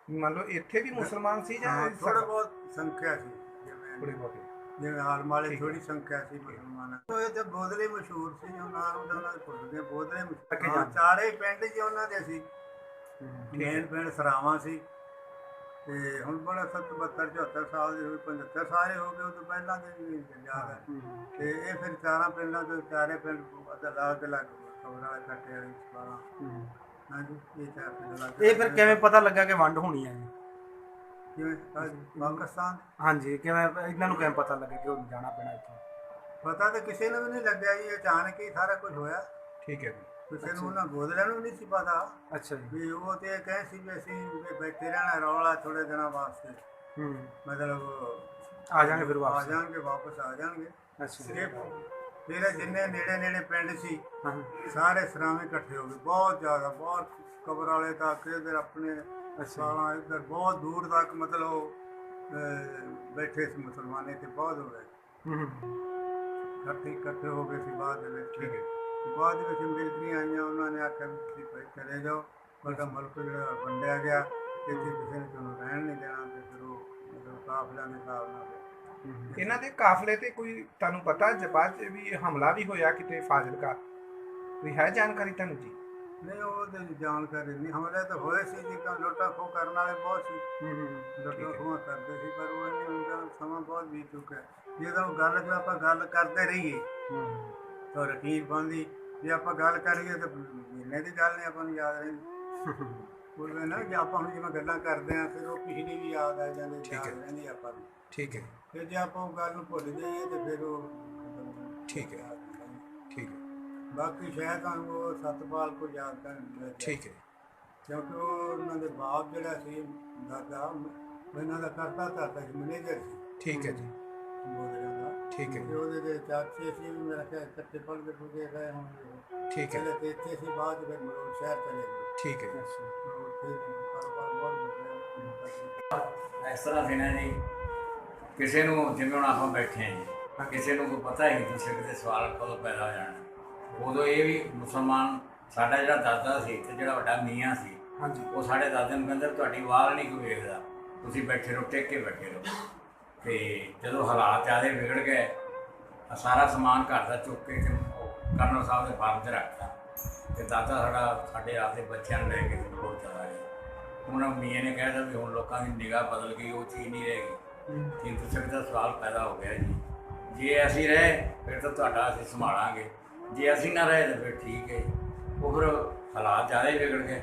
ਮੰਨ ਲਓ ਇੱਥੇ ਵੀ ਮੁਸਲਮਾਨ ਸੀ ਜਾਂ ਥੋੜਾ ਬਹੁਤ ਸੰਖਿਆ ਸੀ। ਜਿਵੇਂ ਥੋੜ੍ਹੇ ਬਹੁਤੇ। ਜਿਵੇਂ ਹਾਲ ਮਾਲੇ ਠੀਕ ਥੋੜੀ ਸੰਖਿਆ ਸੀ ਮੁਸਲਮਾਨਾਂ ਉਹ ਇਹ ਤੇ ਬੋਦਲੇ ਮਸ਼ਹੂਰ ਸੀ ਉਹਨਾਂ ਨੂੰ ਉਹਨਾਂ ਦੇ ਗਏ ਬੋਦਲੇ ਮਸ਼ਹੂਰ। ਚਾਰੇ ਪਿੰਡ ਜੀ ਉਹਨਾਂ ਦੇ ਸੀ। ਮੇਨ ਪਿੰਡ ਸਰਾਵਾਂ ਸੀ। ਤੇ ਹੁਣ ਬੜਾ 70 72 ਸਾਲ ਦੇ ਹੋਏ 75 ਸਾਰੇ ਹੋ ਗਏ ਉਹ ਤੋਂ ਪਹਿਲਾਂ ਦੇ ਵੀ ਯਾਦ ਹੈ। ਤੇ ਇਹ ਫਿਰ ਚਾਰਾਂ ਪਿੰਡਾਂ ਤੋਂ ਚਾਰੇ ਪਿੰਡ ਅਲੱਗ ਅਲੱਗ ਖਬਰਾਂ ਵਾਲੇ ਕੱਟੇ ਵਾਲੀ ਸਵਾਰਾਂ ਹਾਂਜੀ ਇਹ ਚਾਰ ਪਿੰਡ ਅਲੱਗ ਇਹ ਫਿਰ ਕਿਵੇਂ ਪਤਾ ਲੱਗਾ ਕਿ ਵੰਡ ਹੋਣੀ ਹੈ ਕਿਵੇਂ ਹਾਂਜੀ, ਪਾਕਿਸਤਾਨ। ਹਾਂਜੀ ਕਿਵੇਂ ਇਹਨਾਂ ਨੂੰ ਕਿਵੇਂ ਪਤਾ ਲੱਗਾ ਕਿ ਉਹ ਜਾਣਾ ਪੈਣਾ ਇੱਥੋਂ? ਪਤਾ ਤਾਂ ਕਿਸੇ ਨੂੰ ਵੀ ਨਹੀਂ ਲੱਗਿਆ ਜੀ ਅਚਾਨਕ ਹੀ ਸਾਰਾ ਕੁਝ ਹੋਇਆ। ਠੀਕ ਹੈ ਜੀ। ਕਿਸੇ ਨੂੰ ਉਹਨਾਂ ਗੋਦਲਿਆਂ ਨੂੰ ਵੀ ਨਹੀਂ ਸੀ ਪਤਾ। ਅੱਛਾ ਜੀ। ਵੀ ਉਹ ਤੇ ਕਹੇ ਸੀ ਵੀ ਅਸੀਂ ਵੀ ਬੈਠੇ ਰਹਿਣਾ ਰੌਲਾ ਥੋੜੇ ਦਿਨਾਂ ਵਾਸਤੇ। ਹੂੰ। ਮਤਲਬ ਆ ਜਾਣਗੇ ਫਿਰ ਆ ਜਾਣਗੇ ਵਾਪਸ ਆ ਜਾਣਗੇ। ਅੱਛਾ ਫਿਰ ਜਿੰਨੇ ਨੇੜੇ ਨੇੜੇ ਪਿੰਡ ਸੀ ਹਾਂ ਸਾਰੇ ਸਰਾਵੇਂ ਇਕੱਠੇ ਹੋ ਗਏ। ਬਹੁਤ ਜ਼ਿਆਦਾ ਬਹੁਤ ਕਬਰ ਵਾਲੇ ਤੱਕ ਇਧਰ ਆਪਣੇ ਸਾਲਾਂ ਇੱਧਰ ਬਹੁਤ ਦੂਰ ਤੱਕ ਮਤਲਬ ਉਹ, ਬੈਠੇ ਸੀ ਮੁਸਲਮਾਨੇ ਤੇ ਬਹੁਤ ਹੋ ਗਏ। ਇਕੱਠੇ ਇਕੱਠੇ ਹੋ ਗਏ ਸੀ ਬਾਅਦ ਦੇ ਵਿੱਚ। ਠੀਕ ਹੈ। ਬਾਅਦ ਵਿੱਚ ਮਿਲਟਰੀਆਂ ਆਈਆਂ ਉਹਨਾਂ ਨੇ ਆਖਿਆ ਵੀ ਤੁਸੀਂ ਭਾਈ ਚਲੇ ਜਾਓ। ਤੁਹਾਡਾ ਮੁਲਕ ਜਿਹੜਾ ਵੰਡਿਆ ਗਿਆ ਇੱਥੇ ਕਿਸੇ ਨੇ ਤੁਹਾਨੂੰ ਰਹਿਣ ਨਹੀਂ ਦੇਣਾ ਤੇ ਫਿਰ ਉਹ ਮਤਲਬ ਕਾਫਲਿਆਂ ਦੇ ਹਿਸਾਬ ਨਾਲ ਇਹਨਾਂ ਦੇ ਕਾਫਲੇ ਤੇ ਕੋਈ ਤੁਹਾਨੂੰ ਪਤਾ ਜ- ਬਾਅਦ ਚ ਵੀ ਹਮਲਾ ਵੀ ਹੋਇਆ ਕਿਤੇ ਫਾਜ਼ਿਲਕਾ? ਕੋਈ ਹੈ ਜਾਣਕਾਰੀ ਤੁਹਾਨੂੰ ਜੀ? ਨਹੀਂ ਉਹਦੇ ਦੀ ਜਾਣਕਾਰੀ ਨਹੀਂ। ਹਮਲੇ ਤਾਂ ਹੋਏ ਸੀ ਜੀ ਤਾਂ ਲੁੱਟਾ ਖੋ ਕਰਨ ਵਾਲੇ ਬਹੁਤ ਸੀ। ਲੁੱਟਾ ਖੋਹ ਕਰਦੇ ਸੀ ਪਰ ਉਹ ਨਹੀਂ ਹੁੰਦਾ ਸਮਾਂ ਬਹੁਤ ਬੀਤ ਚੁੱਕਾ ਹੈ। ਜਦੋਂ ਗੱਲ ਜੋ ਆਪਾਂ ਗੱਲ ਕਰਦੇ ਰਹੀਏ ਤਾਂ ਰਕੀਬ ਬੰਦੀ ਜੇ ਆਪਾਂ ਗੱਲ ਕਰੀਏ ਤਾਂ ਮਹੀਨੇ ਦੀ ਗੱਲ ਨਹੀਂ ਆਪਾਂ ਨੂੰ ਯਾਦ ਰਹਿੰਦੀ। <laughs> ਬੋਲਵੇ ਨਾ ਜੇ ਆਪਾਂ ਹੁਣ ਜਿਵੇਂ ਗੱਲਾਂ ਕਰਦੇ ਆ ਫਿਰ ਉਹ ਪਿਛਲੀ ਵੀ ਯਾਦ ਆ ਜਾਂਦੀ ਠੀਕ ਹੈ। ਰਹਿੰਦੀ ਆਪਾਂ ਨੂੰ। ਠੀਕ ਹੈ। ਫਿਰ ਜੇ ਆਪਾਂ ਉਹ ਗੱਲ ਨੂੰ ਭੁੱਲ ਜਾਈਏ ਤੇ ਫਿਰ ਉਹ ਠੀਕ ਹੈ। ਠੀਕ ਹੈ। ਬਾਕੀ ਸ਼ਾਇਦ ਤੁਹਾਨੂੰ ਉਹ ਸਤਪਾਲ ਕੋ ਯਾਦ ਕਰਨ ਠੀਕ ਹੈ। ਕਿਉਂਕਿ ਉਹ ਉਹਨਾਂ ਦੇ ਬਾਪ ਜਿਹੜਾ ਸੀ ਦਾਦਾ ਉਹ ਇਹਨਾਂ ਦਾ ਕਰਤਾ ਧਰਤਾ ਸੀ ਮੈਨੇਜਰ ਸੀ। ਠੀਕ ਹੈ ਜੀ। ਦਾ। ਠੀਕ ਹੈ ਤੇ ਉਹਦੇ ਦੇ ਚਾਚੇ ਸੀ ਵੀ ਮੇਰਾ ਖਿਆਲ ਇਕੱਠੇ ਪੜ੍ਹਦੇ ਪੁੱਜੇ ਗਏ ਹੁਣ ਠੀਕ ਹੈ। ਪਹਿਲੇ ਤੇ ਇੱਥੇ ਸੀ ਬਾਅਦ ਚ ਫਿਰ ਮਲੋਟ ਸ਼ਹਿਰ ਚਲੇ ਗਏ। ਠੀਕ ਹੈ ਇਸ ਤਰ੍ਹਾਂ ਨਾ ਜੀ। ਕਿਸੇ ਨੂੰ ਜਿਵੇਂ ਹੁਣ ਆਪਾਂ ਬੈਠੇ ਹਾਂ ਜੀ ਤਾਂ ਕਿਸੇ ਨੂੰ ਕੋਈ ਪਤਾ ਹੀ ਨਹੀਂ ਦੂਸਰੇ ਦੇ ਸਵਾਲ ਕਦੋਂ ਪੈਦਾ ਹੋ ਜਾਣਾ। ਉਦੋਂ ਇਹ ਵੀ ਮੁਸਲਮਾਨ ਸਾਡਾ ਜਿਹੜਾ ਦਾਦਾ ਸੀ ਤੇ ਜਿਹੜਾ ਵੱਡਾ ਮੀਆਂ ਸੀ ਹਾਂਜੀ। ਉਹ ਸਾਡੇ ਦਾਦੇ ਨੂੰ ਕਹਿੰਦੇ ਤੁਹਾਡੀ ਵਾਲ ਨਹੀਂ ਕੋਈ ਵੇਖਦਾ। ਤੁਸੀਂ ਬੈਠੇ ਰਹੋ ਟੇਕ ਕੇ ਬੈਠੇ ਰਹੋ। ਤੇ ਜਦੋਂ ਹਾਲਾਤ ਜ਼ਿਆਦਾ ਵਿਗੜ ਗਏ ਸਾਰਾ ਸਮਾਨ ਘਰ ਦਾ ਚੁੱਕ ਕੇ ਤੇ ਸਾਹਿਬ ਦੇ ਫਾਰਮ 'ਤੇ ਰੱਖਤਾ। ਤੇ ਦਾਦਾ ਸਾਡਾ ਸਾਡੇ ਆਪਦੇ ਬੱਚਿਆਂ ਨੂੰ ਲੈ ਕੇ ਤੇ ਬਹੁਤ ਚਲਾ ਗਿਆ ਉਹਨਾਂ ਮੀਆਂ ਨੇ ਕਹਿਤਾ ਵੀ ਹੁਣ ਲੋਕਾਂ ਦੀ ਨਿਗਾਹ ਬਦਲ ਗਈ, ਉਹ ਚੀਜ਼ ਨਹੀਂ ਰਹੇਗੀ ਕਿ ਤੁਸੀਂ ਦਾ ਸਵਾਲ ਪੈਦਾ ਹੋ ਗਿਆ ਜੀ। ਜੇ ਅਸੀਂ ਰਹੇ, ਫਿਰ ਤਾਂ ਤੁਹਾਡਾ ਅਸੀਂ ਸੰਭਾਲਾਂਗੇ। ਜੇ ਅਸੀਂ ਨਾ ਰਹੇ ਤਾਂ ਫਿਰ ਠੀਕ ਹੈ। ਉਹ ਫਿਰ ਹਾਲਾਤ ਜ਼ਿਆਦਾ ਹੀ ਵਿਗੜ ਗਏ।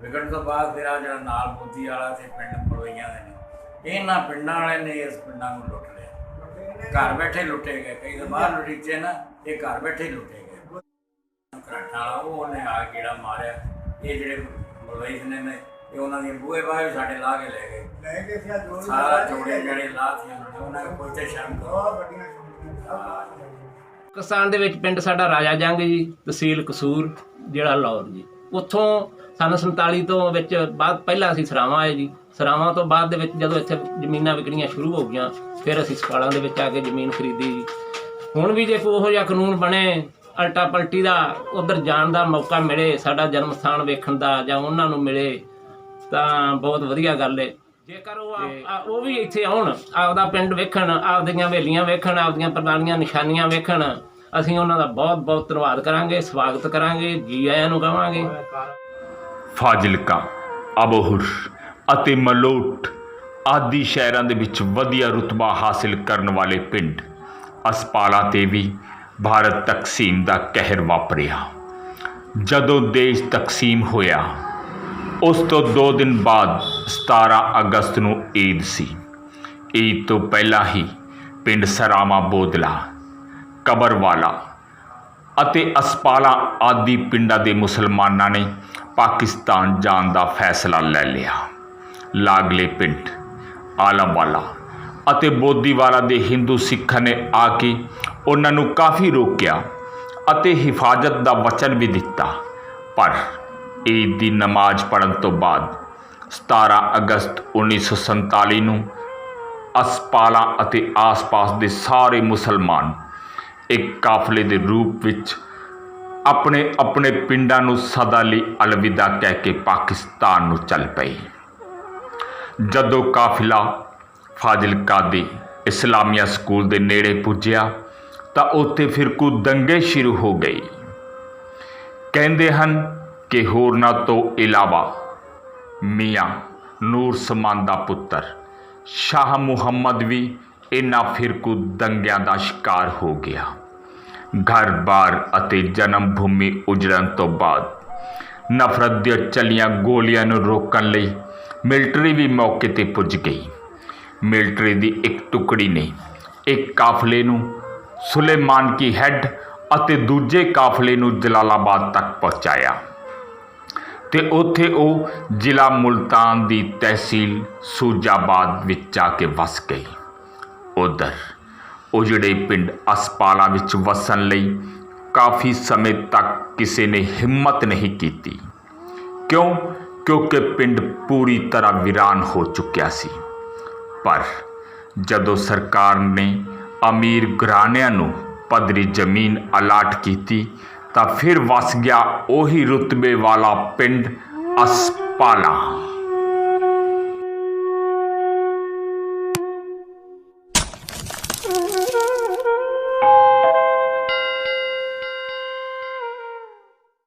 ਵਿਗੜਨ ਤੋਂ ਬਾਅਦ ਫਿਰ ਆ ਜਿਹੜਾ ਨਾਲ ਬੁੱਧੀ ਵਾਲਾ ਤੇ ਪਿੰਡ ਮੜੋਈਆਂ ਦੇ ਨੇ, ਇਹਨਾਂ ਪਿੰਡਾਂ ਵਾਲੇ ਨੇ ਇਸ ਪਿੰਡਾਂ ਨੂੰ ਲੁੱਟ ਲਿਆ। ਘਰ ਬੈਠੇ ਲੁੱਟੇ ਗਏ। ਕਈ ਤਾਂ ਬਾਹਰ ਲੁੱਟੀਚੇ ਨਾ, ਇਹ ਘਰ ਬੈਠੇ ਹੀ ਲੁੱਟੇ ਕਰਾਠਾ ਵਾਲਾ ਉਹ ਉਹਨੇ ਆ ਕੇ ਮਾਰਿਆ। ਇਹ ਜਿਹੜੇ ਮਲਵਈ ਨੇ ਨੇ ਇਹ ਉਹਨਾਂ ਦੀਆਂ ਬੂਹੇ ਬਾਹਰ ਸਾਡੇ ਲਾ ਕੇ ਲੈ ਗਏ। ਲੈ ਕੇ ਸਿਆ ਜੋੜ ਸਾਰਾ ਜੋੜੇ ਜਿਹੜੇ ਲਾਤੀਆਂ ਉਹਨਾਂ ਨੇ ਉਹਨਾਂ ਨੇ ਕੋਈ ਤੇ ਸ਼ਰਮ ਕਰੋ। ਬਹੁਤ ਵੱਡੀਆਂ ਸ਼ੌਕੀਆਂ ਪਾਕਿਸਤਾਨ ਦੇ ਵਿੱਚ ਪਿੰਡ ਸਾਡਾ ਰਾਜਾ ਜੰਗ ਜੀ ਤਹਿਸੀਲ ਕਸੂਰ ਜਿਹੜਾ ਲਾਹੌਰ ਜੀ। ਉੱਥੋਂ ਸਨ 47 ਤੋਂ ਵਿੱਚ ਬਾਅਦ ਪਹਿਲਾਂ ਅਸੀਂ ਸਰਾਵਾਂ ਆਏ ਜੀ। ਸਰਾਵਾਂ ਤੋਂ ਬਾਅਦ ਦੇ ਵਿੱਚ ਜਦੋਂ ਇੱਥੇ ਜ਼ਮੀਨਾਂ ਵਿਕਣੀਆਂ ਸ਼ੁਰੂ ਹੋ ਗਈਆਂ ਫਿਰ ਅਸੀਂ ਸਕਾਲਾਂ ਦੇ ਵਿੱਚ ਆ ਕੇ ਜ਼ਮੀਨ ਖਰੀਦੀ ਜੀ। ਹੁਣ ਵੀ ਜੇ ਕੋਈ ਉਹੋ ਜਿਹਾ ਕਾਨੂੰਨ ਬਣੇ ਅਲਟਾ ਪਲਟੀ ਦਾ ਉਧਰ ਜਾਣ ਦਾ ਮੌਕਾ ਮਿਲੇ ਸਾਡਾ ਜਨਮ ਸਥਾਨ ਵੇਖਣ ਦਾ ਜਾਂ ਉਹਨਾਂ ਨੂੰ ਮਿਲੇ ਤਾਂ ਬਹੁਤ ਵਧੀਆ ਗੱਲ ਏ। ਜੇਕਰ ਉਹ ਆ- ਆ- ਉਹ ਵੀ ਇੱਥੇ ਆਉਣ ਆਪਦਾ ਪਿੰਡ ਵੇਖਣ ਆਪਦੀਆਂ ਹਵੇਲੀਆਂ ਵੇਖਣ ਆਪਦੀਆਂ ਪੁਰਾਣੀਆਂ ਨਿਸ਼ਾਨੀਆਂ ਵੇਖਣ ਅਸੀਂ ਉਹਨਾਂ ਦਾ ਬਹੁਤ ਬਹੁਤ ਧੰਨਵਾਦ ਕਰਾਂਗੇ ਸਵਾਗਤ ਕਰਾਂਗੇ ਜੀ ਆਇਆਂ ਨੂੰ ਕਹਾਂਗੇ ਫਾਜ਼ਿਲਕਾ ਅਬੋਹਰ ਅਤੇ ਮਲੋਟ ਆਦਿ ਸ਼ਹਿਰਾਂ ਦੇ ਵਿੱਚ ਵਧੀਆ ਰੁਤਬਾ ਹਾਸਿਲ ਕਰਨ ਵਾਲੇ ਪਿੰਡ। ਅਸਪਾਲਾ ਤੇ ਵੀ ਭਾਰਤ ਤਕਸੀਮ ਦਾ ਕਹਿਰ ਵਾਪਰਿਆ। ਜਦੋਂ ਦੇਸ਼ ਤਕਸੀਮ ਹੋਇਆ, ਉਸ ਤੋਂ 2 ਦਿਨ ਬਾਅਦ 17 ਅਗਸਤ ਨੂੰ ਈਦ ਸੀ। ਈਦ ਤੋਂ ਪਹਿਲਾਂ ਹੀ ਪਿੰਡ ਸਰਾਮਾ ਬੋਦਲਾ, ਕਬਰਵਾਲਾ ਅਤੇ ਅਸਪਾਲਾ ਆਦਿ ਪਿੰਡਾਂ ਦੇ ਮੁਸਲਮਾਨਾਂ ਨੇ ਪਾਕਿਸਤਾਨ ਜਾਣ ਦਾ ਫੈਸਲਾ ਲੈ ਲਿਆ। ਲਾਗਲੇ ਪਿੰਡ ਆਲਮਵਾਲਾ ਅਤੇ ਬੋਦੀਵਾਲਾ ਦੇ ਹਿੰਦੂ ਸਿੱਖਾਂ ਨੇ ਆ ਕੇ ਉਹਨਾਂ ਨੂੰ ਕਾਫੀ ਰੋਕਿਆ ਅਤੇ ਹਿਫਾਜ਼ਤ ਦਾ ਵਚਨ ਵੀ ਦਿੱਤਾ। ਪਰ ਈਦ ਦੀ ਨਮਾਜ਼ ਪੜਨ ਤੋਂ ਬਾਅਦ 17 ਅਗਸਤ 1947 ਨੂੰ ਅਸਪਾਲਾ ਅਤੇ ਆਸ-ਪਾਸ ਦੇ ਸਾਰੇ ਮੁਸਲਮਾਨ ਇੱਕ ਕਾਫਲੇ ਦੇ ਰੂਪ ਵਿੱਚ ਆਪਣੇ ਆਪਣੇ ਪਿੰਡਾਂ ਨੂੰ ਸਦਾ ਲਈ ਅਲਵਿਦਾ ਕਹਿ ਕੇ ਪਾਕਿਸਤਾਨ ਨੂੰ ਚੱਲ ਪਏ। ਜਦੋਂ ਕਾਫਿਲਾ ਫਾਜ਼ਿਲਕਾ ਦੇ ਇਸਲਾਮੀਆ ਸਕੂਲ ਦੇ ਨੇੜੇ ਪੁੱਜਿਆ ਤਾਂ ਉੱਥੇ ਫਿਰ ਕੁ ਦੰਗੇ ਸ਼ੁਰੂ ਹੋ ਗਏ ਕਹਿੰਦੇ ਹਨ ਕਿ ਹੋਰਨਾਂ ਤੋਂ ਇਲਾਵਾ ਮੀਆਂ ਨੂਰ ਸਮਾਨ ਦਾ ਪੁੱਤਰ ਸ਼ਾਹ ਮੁਹੰਮਦ ਵੀ ਇਨ੍ਹਾਂ ਫਿਰਕੂ ਦੰਗਿਆਂ ਦਾ ਸ਼ਿਕਾਰ ਹੋ ਗਿਆ। ਘਰ-ਬਾਰ ਅਤੇ ਜਨਮ ਭੂਮੀ ਉਜੜਨ ਤੋਂ ਬਾਅਦ ਨਫ਼ਰਤ ਦੀਆਂ ਚੱਲੀਆਂ ਗੋਲੀਆਂ ਨੂੰ ਰੋਕਣ ਲਈ ਮਿਲਟਰੀ ਵੀ ਮੌਕੇ ਤੇ ਪੁੱਜ ਗਈ। ਮਿਲਟਰੀ ਦੀ ਇੱਕ ਟੁਕੜੀ ਨੇ ਇੱਕ ਕਾਫਲੇ ਨੂੰ ਸੁਲੇਮਾਨ ਕੀ ਹੈੱਡ ਅਤੇ ਦੂਜੇ ਕਾਫਲੇ ਨੂੰ ਜਲਾਲਾਬਾਦ ਤੱਕ ਪਹੁੰਚਾਇਆ। ਤੇ ਉੱਥੇ ਉਹ ਜ਼ਿਲ੍ਹਾ ਮੁਲਤਾਨ ਦੀ ਤਹਿਸੀਲ ਸੂਜਾਬਾਦ ਵਿੱਚ ਜਾ ਕੇ ਵਸ ਗਈ। ਉਧਰ ਉਜੜੇ ਪਿੰਡ ਅਸਪਾਲਾ ਵਿੱਚ ਵਸਣ ਲਈ ਕਾਫੀ ਸਮੇਂ ਤੱਕ ਕਿਸੇ ਨੇ ਹਿੰਮਤ ਨਹੀਂ ਕੀਤੀ। ਕਿਉਂ? ਕਿਉਂਕਿ ਪਿੰਡ ਪੂਰੀ ਤਰ੍ਹਾਂ ਵਿਰਾਨ ਹੋ ਚੁੱਕਿਆ ਸੀ। ਪਰ ਜਦੋਂ ਸਰਕਾਰ ਨੇ ਅਮੀਰ ਘਰਾਣਿਆਂ ਨੂੰ ਪੱਧਰੀ ਜ਼ਮੀਨ ਅਲਾਟ ਕੀਤੀ ਤਾਂ ਫਿਰ ਵਸ ਗਿਆ ਉਹੀ ਰੁਤਬੇ ਵਾਲਾ ਪਿੰਡ ਅਸਪਾਲਾ।